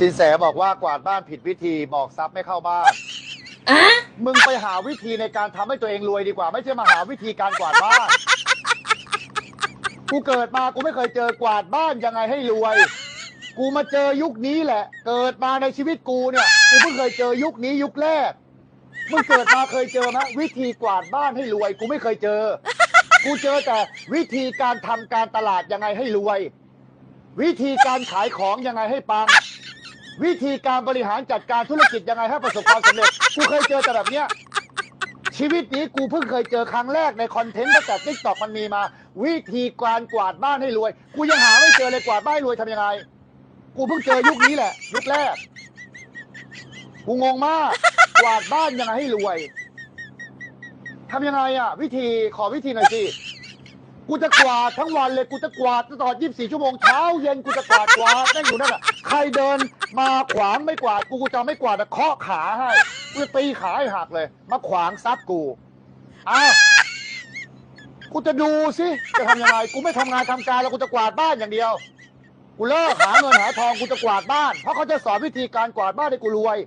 สินแสบอกว่ากวาดบ้านผิดวิธีบอกทรัพย์ไม่เข้าบ้าน อะมึงไปหาวิธีในการทำให้ตัวเองรวยดีกว่า ไม่ใช่มาหาวิธีการกวาดบ้าน กูเกิดมากูไม่เคยเจอกวาดบ้านยังไงให้รวย กูมาเจอยุคนี้แหละ เกิดมาในชีวิตกูเนี่ยกูเพิ่งเคยเจอยุคนี้ยุคแรกมึงเกิดมาเคยเจอไหมวิธีกวาดบ้านให้รวย กูไม่เคยเจอ กูเจอแต่วิธีการทำการตลาดยังไงให้รวย วิธีการขายของยังไงให้ปัง วิธีการบริหารจัดการธุรกิจยังไงให้ประสบความสำเร็จกูเคยเจอแต่แบบเนี้ยชีวิตนี้กูเพิ่งเคยเจอครั้งแรกในคอนเทนต์ตั้งแต่ทิกตอกมันมีมา วิธีการกวาดบ้านให้รวย กูยังหาไม่เจอเลยกวาดบ้านให้รวยทำยังไง กูเพิ่งเจอยุคนี้แหละยุคแรก กูงงมากกวาดบ้านยังไงให้รวยทำยังไงอะ วิธีขอวิธีหน่อยสิ กูจะกวาดทั้งวันเลยกูจะกวาดตลอด 24 ชั่วโมงเช้าเย็นกูจะกวาดกวาดนั่งอยู่นั่นอะใครเดินมาขวางไม่กวาดกูกูจะไม่กวาดแต่เคาะขาให้กูจะตีขาให้หักเลย มาขวางซัดกูอ้าวกูจะดูสิจะทำยังไงกูไม่ทำงานทำการแล้วกูจะกวาดบ้านอย่างเดียวกูเลิกหาเงินหาทองกูจะกวาดบ้านเพราะเขาจะสอนวิธีการกวาดบ้านให้กูรวย